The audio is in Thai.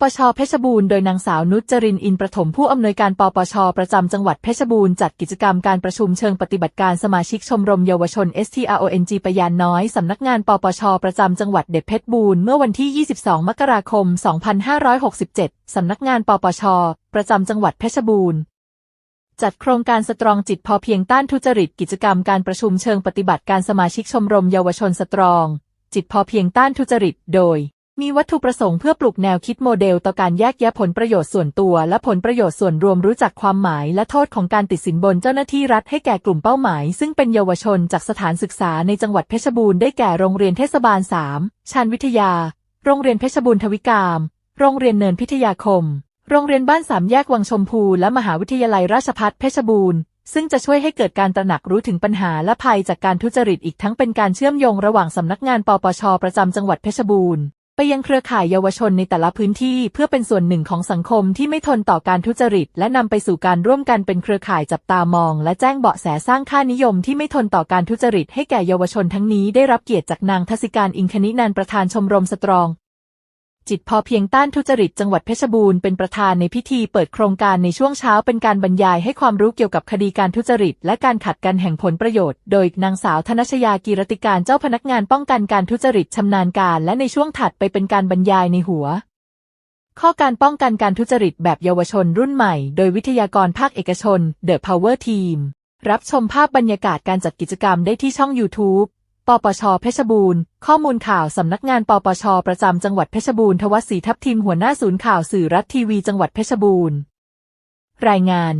ปชเพชรบูรณ์โดยนางสาวนุชจรินอินประถมผู้อำนวยการปปชประจำจังหวัดเพชรบูรณ์จัดกิจกรรมการประชุมเชิงปฏิบัติการสมาชิกชมรมเยาวชน STRONG ปยานน้อยสำนักงานปปชประจำจังหวัดเด็ดเพชรบูรณ์เมื่อวันที่ 22 มกราคม 2567 สำนักงานปปชประจำจังหวัดเพชรบูรณ์จัดโครงการสตรองจิตพอเพียงต้านทุจริตกิจกรรมการประชุมเชิงปฏิบัติการสมาชิกชมรมเยาวชนสตรอง จิตพอเพียงต้านทุจริต โดย มีวัตถุประสงค์เพื่อปลุกแนวคิดโมเดลต่อการแยกแยะผลประโยชน์ส่วนตัว และผลประโยชน์ส่วนรวมรู้จักความหมายและโทษของการติดสินบนเจ้าหน้าที่รัฐให้แก่กลุ่มเป้าหมาย ซึ่งเป็นเยาวชนจากสถานศึกษาในจังหวัดเพชรบูรณ์ได้แก่โรงเรียนเทศบาล 3ชานวิทยา โรงเรียนเพชรบูรณ์ทวิกาม โรงเรียนเนินพิทยาคม โรงเรียนบ้านสามแยกวังชมพู และมหาวิทยาลัยราชภัฏเพชรบูรณ์ซึ่งจะช่วยให้เกิดการตระหนักรู้ถึงปัญหาและภัยจากการทุจริตอีกทั้งเป็นการเชื่อมโยงระหว่างสำนักงานปปช ประจำจังหวัดเพชรบูรณ์ ไปยังเครือข่ายเยาวชนในแต่ละพื้นที่เพื่อเป็นส่วนหนึ่งของสังคมที่ไม่ทนต่อการทุจริต และนำไปสู่การร่วมกันเป็นเครือข่ายจับตามอง และแจ้งเบาะแสสร้างค่านิยมที่ไม่ทนต่อการทุจริตให้แก่เยาวชนทั้งนี้ได้รับเกียรติจากนางทศิการอิงคณินันประธานชมรมสตรอง จิตพอเพียงต้านทุจริตจังหวัดเพชรบูรณ์เป็นประธานในพิธีเปิดโครงการในช่วงเช้าเป็นการบรรยายให้ความรู้เกี่ยวกับคดีการทุจริต และการขัดกันแห่งผลประโยชน์ โดยนางสาวธนชยากีรติการเจ้าพนักงานป้องกันการทุจริตชำนาญการ และในช่วงถัดไปเป็นการบรรยายในหัว ข้อการป้องกันการทุจริตแบบเยาวชนรุ่นใหม่ โดยวิทยากรภาคเอกชน The Power Team รับชมภาพบรรยากาศการจัดกิจกรรมได้ที่ช่อง YouTube ปปชเพชรบูรณ์ ข้อมูลข่าวสำนักงานปปชประจำจังหวัดเพชรบูรณ์ทวัศศรีทัพทิมหัวหน้าศูนย์ข่าวสื่อรัฐทีวีจังหวัดเพชรบูรณ์ รายงาน